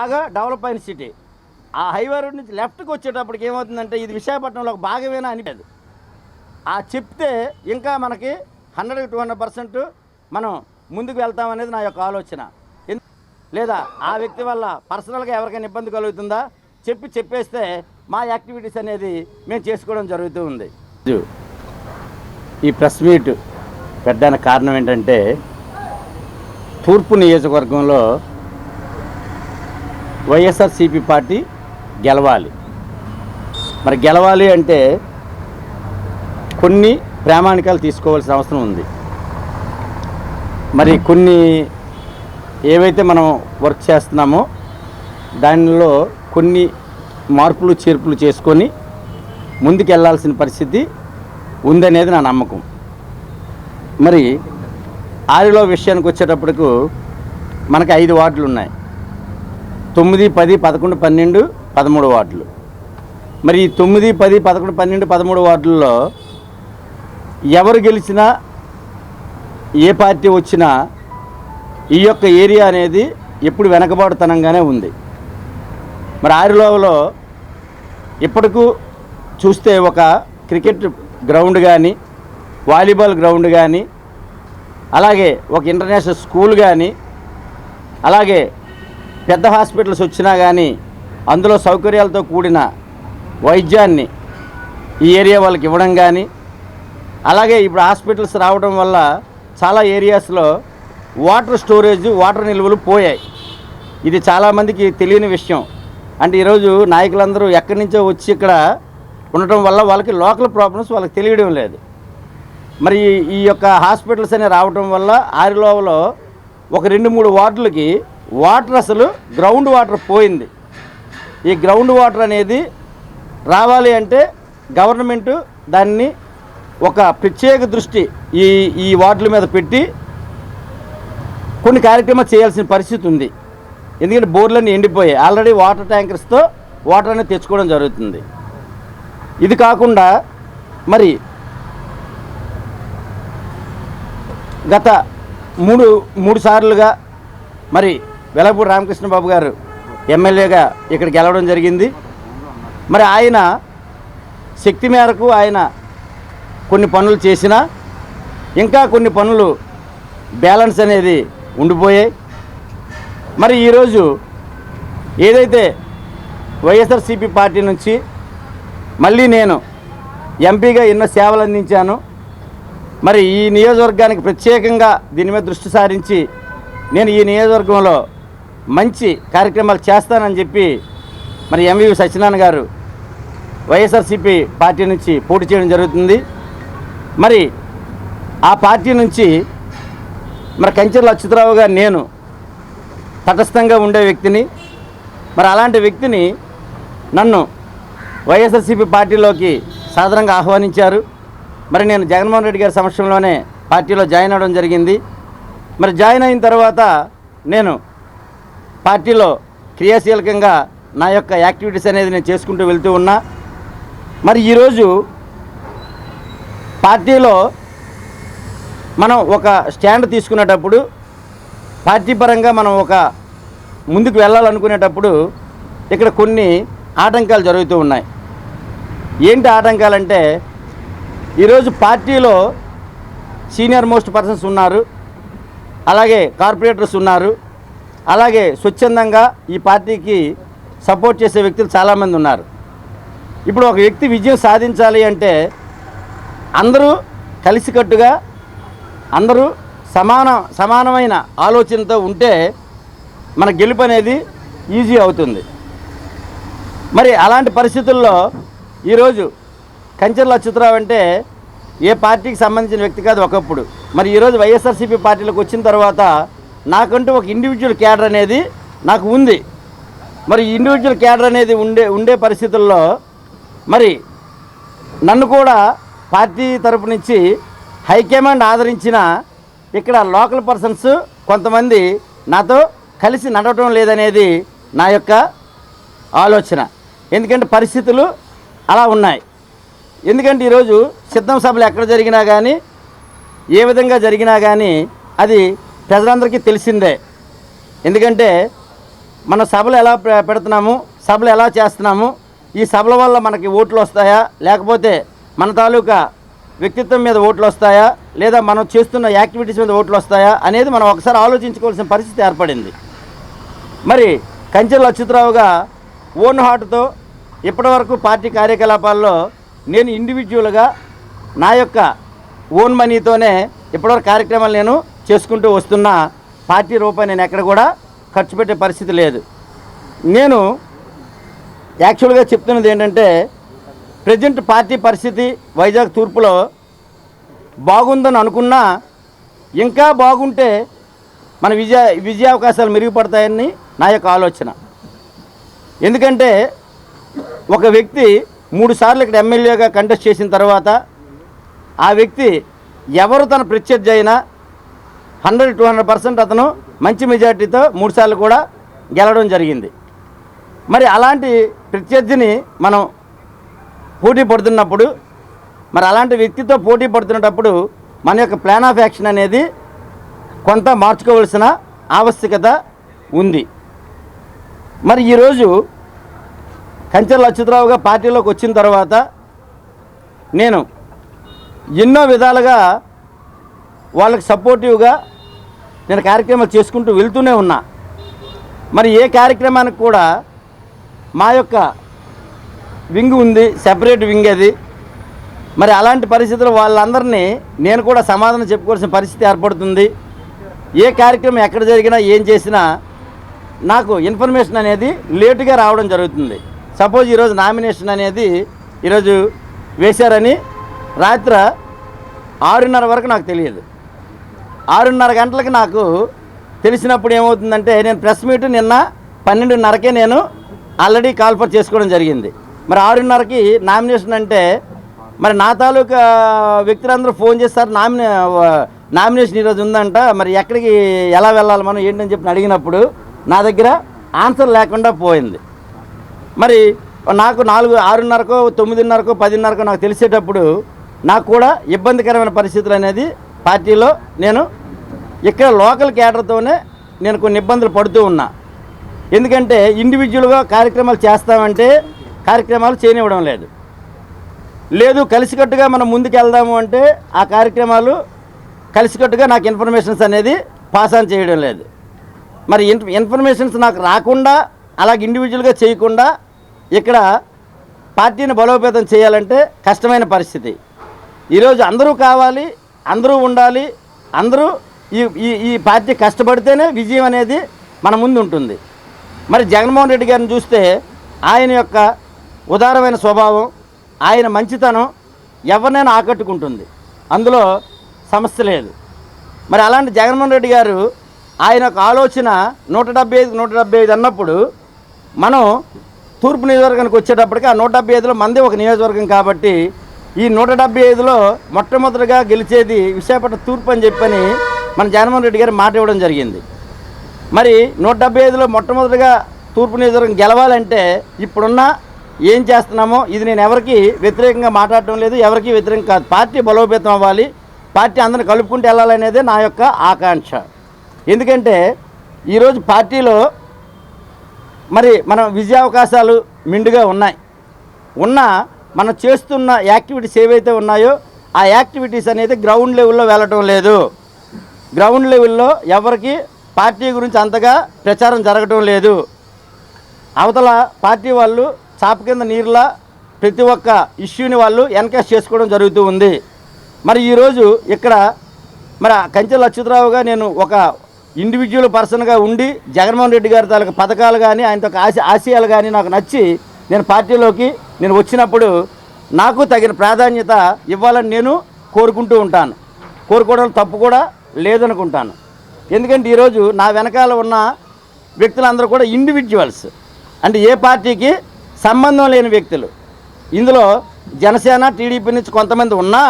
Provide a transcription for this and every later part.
బాగా డెవలప్ అయిన సిటీ. ఆ హైవే రోడ్ నుంచి లెఫ్ట్కి వచ్చేటప్పటికి ఏమవుతుందంటే ఇది విశాఖపట్నంలో ఒక భాగమేనా అనిపేది ఆ చెప్తే ఇంకా మనకి హండ్రెడ్ టూ హండ్రెడ్ పర్సెంట్ మనం ముందుకు వెళ్తామనేది నా యొక్క ఆలోచన. లేదా ఆ వ్యక్తి వల్ల పర్సనల్గా ఎవరికైనా ఇబ్బంది కలుగుతుందా? చెప్పి చెప్పేస్తే మా యాక్టివిటీస్ అనేది మేము చేసుకోవడం జరుగుతూ ఉంది. ఈ ప్రెస్ మీట్ పెట్టడానికి కారణం ఏంటంటే తూర్పు నియోజకవర్గంలో వైఎస్ఆర్సీపీ పార్టీ గెలవాలి. మరి గెలవాలి అంటే కొన్ని ప్రామాణికాలు తీసుకోవాల్సిన అవసరం ఉంది. మరి కొన్ని ఏవైతే మనం వర్క్ చేస్తున్నామో దానిలో కొన్ని మార్పులు చేర్పులు చేసుకొని ముందుకెళ్ళాల్సిన పరిస్థితి ఉందనేది నా నమ్మకం. మరి ఆరిలో విషయానికి వచ్చేటప్పటికు మనకు ఐదు వార్డులు ఉన్నాయి తొమ్మిది పది పదకొండు పన్నెండు పదమూడు వార్డులు. మరి ఈ తొమ్మిది పది పదకొండు పన్నెండు పదమూడు వార్డుల్లో ఎవరు గెలిచినా ఏ పార్టీ వచ్చినా ఈ యొక్క ఏరియా అనేది ఎప్పుడు వెనకబాటుతనంగానే ఉంది. మరి ఆరిలోవలో ఇప్పటికు చూస్తే ఒక క్రికెట్ గ్రౌండ్ కానీ వాలీబాల్ గ్రౌండ్ కానీ అలాగే ఒక ఇంటర్నేషనల్ స్కూల్ కానీ అలాగే పెద్ద హాస్పిటల్స్ వచ్చినా కానీ అందులో సౌకర్యాలతో కూడిన వైద్యాన్ని ఈ ఏరియా వాళ్ళకి ఇవ్వడం కానీ అలాగే ఇప్పుడు హాస్పిటల్స్ రావడం వల్ల చాలా ఏరియాస్లో వాటర్ స్టోరేజ్ వాటర్ నిల్వలు పోయాయి. ఇది చాలామందికి తెలియని విషయం. అంటే ఈరోజు నాయకులందరూ ఎక్కడి నుంచో వచ్చి ఇక్కడ ఉండటం వల్ల వాళ్ళకి లోకల్ ప్రాబ్లమ్స్ వాళ్ళకి తెలియడం లేదు. మరి ఈ- యొక్క హాస్పిటల్స్ అనేవి రావడం వల్ల ఆరిలోవలో ఒక రెండు మూడు వార్డులకి వాటర్ అసలు గ్రౌండ్ వాటర్ పోయింది. ఈ గ్రౌండ్ వాటర్ అనేది రావాలి అంటే గవర్నమెంట్ దాన్ని ఒక ప్రత్యేక దృష్టి ఈ ఈ వార్డుల మీద పెట్టి కొన్ని కార్యక్రమాలు చేయాల్సిన పరిస్థితి ఉంది. ఎందుకంటే బోర్లన్నీ ఎండిపోయాయి. ఆల్రెడీ వాటర్ ట్యాంకర్స్తో వాటర్ అనేది తెచ్చుకోవడం జరుగుతుంది. ఇది కాకుండా మరి గత మూడు మూడు సార్లుగా మరి వెలపూడి రామకృష్ణ బాబు గారు ఎమ్మెల్యేగా ఇక్కడ గెలవడం జరిగింది. మరి ఆయన శక్తి మేరకు ఆయన కొన్ని పనులు చేసినా ఇంకా కొన్ని పనులు బ్యాలెన్స్ అనేది ఉండిపోయాయి. మరి ఈరోజు ఏదైతే వైఎస్ఆర్సీపీ పార్టీ నుంచి మళ్ళీ నేను ఎంపీగా ఎన్నో సేవలు అందించాను. మరి ఈ నియోజకవర్గానికి ప్రత్యేకంగా దీని మీద దృష్టి సారించి నేను ఈ నియోజకవర్గంలో మంచి కార్యక్రమాలు చేస్తానని చెప్పి మరి ఎంవి సత్యనారాయణ గారు వైఎస్ఆర్సీపీ పార్టీ నుంచి పోటీ చేయడం జరుగుతుంది. మరి ఆ పార్టీ నుంచి మరి కంచెర్ల అచ్యుతరావు గారు నేను తటస్థంగా ఉండే వ్యక్తిని మరి అలాంటి వ్యక్తిని నన్ను వైఎస్ఆర్సీపీ పార్టీలోకి సాధారణంగా ఆహ్వానించారు. మరి నేను జగన్మోహన్ రెడ్డి గారి సమక్షంలోనే పార్టీలో జాయిన్ అవ్వడం జరిగింది. మరి జాయిన్ అయిన తర్వాత నేను పార్టీలో క్రియాశీలకంగా నా యొక్క యాక్టివిటీస్ అనేది నేను చేసుకుంటూ వెళ్తూ ఉన్నా. మరి ఈరోజు పార్టీలో మనం ఒక స్టాండ్ తీసుకునేటప్పుడు పార్టీ పరంగా మనం ఒక ముందుకు వెళ్ళాలనుకునేటప్పుడు ఇక్కడ కొన్ని ఆటంకాలు జరుగుతూ ఉన్నాయి. ఏంటి ఆటంకాలంటే ఈరోజు పార్టీలో సీనియర్ మోస్ట్ పర్సన్స్ ఉన్నారు. అలాగే కార్పొరేటర్స్ ఉన్నారు. అలాగే స్వచ్ఛందంగా ఈ పార్టీకి సపోర్ట్ చేసే వ్యక్తులు చాలామంది ఉన్నారు. ఇప్పుడు ఒక వ్యక్తి విజయం సాధించాలి అంటే అందరూ కలిసికట్టుగా అందరూ సమాన సమానమైన ఆలోచనతో ఉంటే మన గెలుపు అనేది ఈజీ అవుతుంది. మరి అలాంటి పరిస్థితుల్లో ఈరోజు కంచెల అచ్యుతరావు అంటే ఏ పార్టీకి సంబంధించిన వ్యక్తి కాదు ఒకప్పుడు. మరి ఈరోజు వైఎస్ఆర్సీపీ పార్టీలోకి వచ్చిన తర్వాత నాకంటూ ఒక ఇండివిజువల్ క్యాడర్ అనేది నాకు ఉంది. మరి ఇండివిజువల్ క్యాడర్ అనేది ఉండే ఉండే పరిస్థితుల్లో మరి నన్ను కూడా పార్టీ తరపు నుంచి హైకమాండ్ ఆదరించిన ఇక్కడ లోకల్ పర్సన్స్ కొంతమంది నాతో కలిసి నడవటం లేదనేది నా యొక్క ఆలోచన. ఎందుకంటే పరిస్థితులు అలా ఉన్నాయి. ఎందుకంటే ఈరోజు సిద్ధం సభలు ఎక్కడ జరిగినా కానీ ఏ విధంగా జరిగినా కానీ అది ప్రజలందరికీ తెలిసిందే. ఎందుకంటే మన సభలు ఎలా పె- పెడుతున్నాము సభలు ఎలా చేస్తున్నాము ఈ సభల వల్ల మనకి ఓట్లు వస్తాయా లేకపోతే మన తాలూకా వ్యక్తిత్వం మీద ఓట్లు వస్తాయా లేదా మనం చేస్తున్న యాక్టివిటీస్ మీద ఓట్లు వస్తాయా అనేది మనం ఒకసారి ఆలోచించుకోవాల్సిన పరిస్థితి ఏర్పడింది. మరి కంచెల అచ్యుతరావుగా ఓన్ హార్ట్తో ఇప్పటివరకు పార్టీ కార్యకలాపాల్లో నేను ఇండివిజువల్గా నా యొక్క ఓన్ మనీతోనే ఇప్పటివరకు కార్యక్రమాలు నేను చేసుకుంటూ వస్తున్న పార్టీ రూపాయి నేను ఎక్కడ కూడా ఖర్చు పెట్టే పరిస్థితి లేదు. నేను యాక్చువల్గా చెప్తున్నది ఏంటంటే ప్రజెంట్ పార్టీ పరిస్థితి వైజాగ్ తూర్పులో బాగుందని అనుకున్నా ఇంకా బాగుంటే మన విజయ విజయావకాశాలు మెరుగుపడతాయని నా యొక్క ఆలోచన. ఎందుకంటే ఒక వ్యక్తి మూడు సార్లు ఇక్కడ ఎమ్మెల్యేగా కంటెస్ట్ చేసిన తర్వాత ఆ వ్యక్తి ఎవరు తన ప్రత్యర్థి అయినా హండ్రెడ్ టూ హండ్రెడ్ పర్సెంట్ అతను మంచి మెజార్టీతో మూడుసార్లు కూడా గెలవడం జరిగింది. మరి అలాంటి ప్రత్యర్థిని మనం పోటీ పడుతున్నప్పుడు మరి అలాంటి వ్యక్తితో పోటీ పడుతున్నప్పుడు మన యొక్క ప్లాన్ ఆఫ్ యాక్షన్ అనేది కొంత మార్చుకోవాల్సిన ఆవశ్యకత ఉంది. మరి ఈరోజు కంచెల అచ్యుతరావుగా పార్టీలోకి వచ్చిన తర్వాత నేను ఎన్నో విధాలుగా వాళ్ళకి సపోర్టివ్గా నేను కార్యక్రమాలు చేసుకుంటూ వెళ్తూనే ఉన్నా. మరి ఏ కార్యక్రమానికి కూడా మా యొక్క వింగ్ ఉంది సెపరేట్ వింగ్ అది. మరి అలాంటి పరిస్థితుల్లో వాళ్ళందరినీ నేను కూడా సమాధానం చెప్పుకోవాల్సిన పరిస్థితి ఏర్పడుతుంది. ఏ కార్యక్రమం ఎక్కడ జరిగినా ఏం చేసినా నాకు ఇన్ఫర్మేషన్ అనేది లేటుగా రావడం జరుగుతుంది. సపోజ్ ఈరోజు నామినేషన్ అనేది ఈరోజు వేశారని రాత్రి ఆరున్నర వరకు నాకు తెలియదు. ఆరున్నర గంటలకు నాకు తెలిసినప్పుడు ఏమవుతుందంటే నేను ప్రెస్ మీట్ నిన్న పన్నెండున్నరకే నేను ఆల్రెడీ కాల్ఫర్ చేసుకోవడం జరిగింది. మరి ఆరున్నరకి నామినేషన్ అంటే మరి నా తాలూకా వ్యక్తులందరూ ఫోన్ చేస్తారు నామినే నామినేషన్ ఈరోజు ఉందంట మరి ఎక్కడికి ఎలా వెళ్ళాలి మనం ఏంటని చెప్పి అడిగినప్పుడు నా దగ్గర ఆన్సర్ లేకుండా పోయింది. మరి నాకు నాలుగు ఆరున్నరకో తొమ్మిదిన్నరకో పదిన్నరకో నాకు తెలిసేటప్పుడు నాకు కూడా ఇబ్బందికరమైన పరిస్థితులు అనేది పార్టీలో నేను ఇక్కడ లోకల్ కేటర్తోనే నేను కొన్ని ఇబ్బందులు పడుతూ ఉన్నా. ఎందుకంటే ఇండివిజువల్గా కార్యక్రమాలు చేస్తామంటే కార్యక్రమాలు చేయనివ్వడం లేదు. లేదు కలిసికట్టుగా మనం ముందుకు వెళ్దాము అంటే ఆ కార్యక్రమాలు కలిసికట్టుగా నాకు ఇన్ఫర్మేషన్స్ అనేది పాస్ ఆన్ చేయడం లేదు. మరి ఇన్ ఇన్ఫర్మేషన్స్ నాకు రాకుండా అలాగే ఇండివిజువల్గా చేయకుండా ఇక్కడ పార్టీని బలోపేతం చేయాలంటే కష్టమైన పరిస్థితి. ఈరోజు అందరూ కావాలి అందరూ ఉండాలి అందరూ ఈ ఈ ఈ పార్టీ కష్టపడితేనే విజయం అనేది మన ముందు ఉంటుంది. మరి జగన్మోహన్ రెడ్డి గారిని చూస్తే ఆయన యొక్క ఉదారమైన స్వభావం ఆయన మంచితనం ఎవరినైనా ఆకట్టుకుంటుంది. అందులో సమస్య లేదు. మరి అలాంటి జగన్మోహన్ రెడ్డి గారు ఆయన యొక్క ఆలోచన నూట డెబ్బై ఐదు నూట డెబ్బై ఐదు అన్నప్పుడు మనం తూర్పు నియోజకవర్గానికి వచ్చేటప్పటికి ఆ నూట డెబ్బై ఐదులో మంది ఒక నియోజకవర్గం కాబట్టి ఈ నూట డెబ్బై ఐదులో మొట్టమొదటిగా గెలిచేది విశాఖపట్నం తూర్పు అని చెప్పని మన జగన్మోహన్ రెడ్డి గారు మాట ఇవ్వడం జరిగింది. మరి నూట డెబ్బై ఐదులో మొట్టమొదటిగా తూర్పు నియోజకవర్గం గెలవాలంటే ఇప్పుడున్న ఏం చేస్తున్నామో ఇది నేను ఎవరికి వ్యతిరేకంగా మాట్లాడటం లేదు ఎవరికి వ్యతిరేకం కాదు. పార్టీ బలోపేతం అవ్వాలి పార్టీ అందరిని కలుపుకుంటూ వెళ్ళాలనేదే నా యొక్క ఆకాంక్ష. ఎందుకంటే ఈరోజు పార్టీలో మరి మన విజయావకాశాలు మిండుగా ఉన్నాయి. ఉన్న మనం చేస్తున్న యాక్టివిటీస్ ఏవైతే ఉన్నాయో ఆ యాక్టివిటీస్ అనేది గ్రౌండ్ లెవెల్లో వెళ్ళటం లేదు. గ్రౌండ్ లెవెల్లో ఎవరికి పార్టీ గురించి అంతగా ప్రచారం జరగటం లేదు. అవతల పార్టీ వాళ్ళు చాప కింద నీరులా ప్రతి ఒక్క ఇష్యూని వాళ్ళు ఎన్కేస్ చేసుకోవడం జరుగుతూ ఉంది. మరి ఈరోజు ఇక్కడ మరి కంచె కంచెల అచ్యుతరావుగా నేను ఒక ఇండివిజువల్ పర్సన్గా ఉండి జగన్మోహన్ రెడ్డి గారి తాలూకు పథకాలు కానీ ఆయన ఆశ ఆశయాలు కానీ నాకు నచ్చి నేను పార్టీలోకి నేను వచ్చినప్పుడు నాకు తగిన ప్రాధాన్యత ఇవ్వాలని నేను కోరుకుంటూ ఉంటాను. కోరుకోవడం తప్పు కూడా లేదనుకుంటాను. ఎందుకంటే ఈరోజు నా వెనకాల ఉన్న వ్యక్తులందరూ కూడా ఇండివిజువల్స్ అంటే ఏ పార్టీకి సంబంధం లేని వ్యక్తులు. ఇందులో జనసేన టీడీపీ నుంచి కొంతమంది ఉన్నా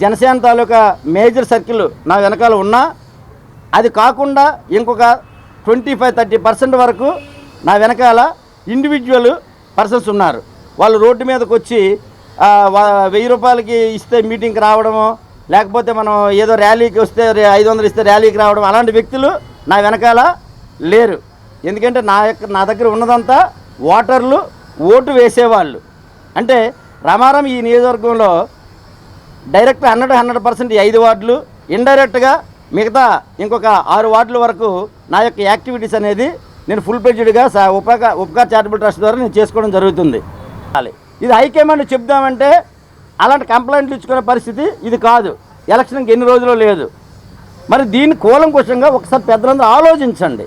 జనసేన తాలూకా మేజర్ సర్కిల్ నా వెనకాల ఉన్నా అది కాకుండా ఇంకొక ట్వంటీ ఫైవ్ థర్టీ పర్సెంట్ వరకు నా వెనకాల ఇండివిజువల్ పర్సన్స్ ఉన్నారు. వాళ్ళు రోడ్డు మీదకి వచ్చి వెయ్యి రూపాయలకి ఇస్తే మీటింగ్కి రావడము లేకపోతే మనం ఏదో ర్యాలీకి వస్తే ఐదు వందలు ఇస్తే ర్యాలీకి రావడం అలాంటి వ్యక్తులు నా వెనకాల లేరు. ఎందుకంటే నా యొక్క నా దగ్గర ఉన్నదంతా ఓటర్లు ఓటు వేసేవాళ్ళు. అంటే రామారం ఈ నియోజకవర్గంలో డైరెక్ట్ హండ్రెడ్ హండ్రెడ్ పర్సెంట్ ఐదు వార్డులు ఇండైరెక్ట్గా మిగతా ఇంకొక ఆరు వార్డుల వరకు నా యొక్క యాక్టివిటీస్ అనేది నేను ఫుల్ పేజ్డ్గా ఉపకార ఉపకార్ చారిటబుల్ ట్రస్ట్ ద్వారా నేను చేసుకోవడం జరుగుతుంది. ఇది హైకమాండ్ చెప్దామంటే అలాంటి కంప్లైంట్లు ఇచ్చుకునే పరిస్థితి ఇది కాదు. ఎలక్షన్కి ఎన్ని రోజులు లేదు. మరి దీన్ని కూలంకుషంగా ఒకసారి పెద్దలందరూ ఆలోచించండి.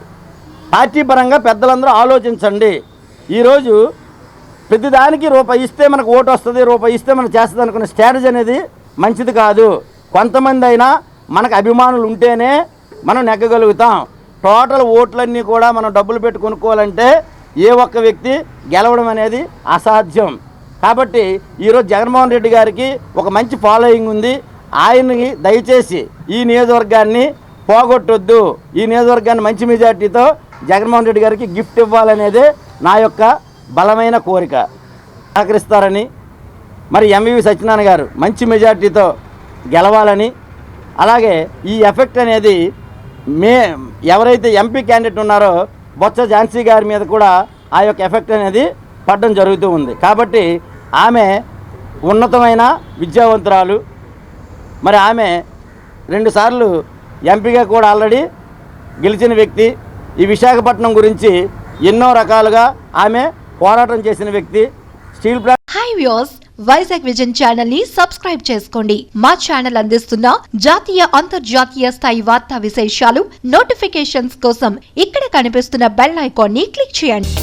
పార్టీ పరంగా పెద్దలందరూ ఆలోచించండి. ఈరోజు ప్రతిదానికి రూపాయి ఇస్తే మనకు ఓటు వస్తుంది రూపాయి ఇస్తే మనం చేస్తుంది అనుకున్న స్ట్రాటజీ అనేది మంచిది కాదు. కొంతమంది అయినా మనకు అభిమానులు ఉంటేనే మనం నెగ్గగలుగుతాం. టోటల్ ఓట్లన్నీ కూడా మనం డబ్బులు పెట్టి కొనుక్కోవాలంటే ఏ ఒక్క వ్యక్తి గెలవడం అనేది అసాధ్యం. కాబట్టి ఈరోజు జగన్మోహన్ రెడ్డి గారికి ఒక మంచి ఫాలోయింగ్ ఉంది. ఆయన్ని దయచేసి ఈ నియోజకవర్గాన్ని పోగొట్టొద్దు. ఈ నియోజకవర్గాన్ని మంచి మెజార్టీతో జగన్మోహన్ రెడ్డి గారికి గిఫ్ట్ ఇవ్వాలనేదే నా యొక్క బలమైన కోరిక. సహకరిస్తారని మరి ఎంవివి సత్యనారాయణ గారు మంచి మెజార్టీతో గెలవాలని అలాగే ఈ ఎఫెక్ట్ అనేది మే ఎవరైతే ఎంపీ క్యాండిడేట్ ఉన్నారో బొత్స ఝాన్సీ గారి మీద కూడా ఆ యొక్క ఎఫెక్ట్ అనేది పడడం జరుగుతూ ఉంది. కాబట్టి ఆమె ఉన్నతమైన విద్యావంతురాలు. మరి ఆమె రెండుసార్లు ఎంపీగా కూడా ఆల్రెడీ గెలిచిన వ్యక్తి. ఈ విశాఖపట్నం గురించి ఎన్నో రకాలుగా ఆమె పోరాటం చేసిన వ్యక్తి. Steel plant hi views Vizag vision ఛానల్ని సబ్స్క్రైబ్ చేసుకోండి. మా ఛానల్ అందిస్తున్న జాతీయ అంతర్జాతీయ స్థాయి వార్తా విశేషాలు నోటిఫికేషన్స్ కోసం ఇక్కడ కనిపిస్తున్న బెల్ ఐకాన్ని క్లిక్ చేయండి.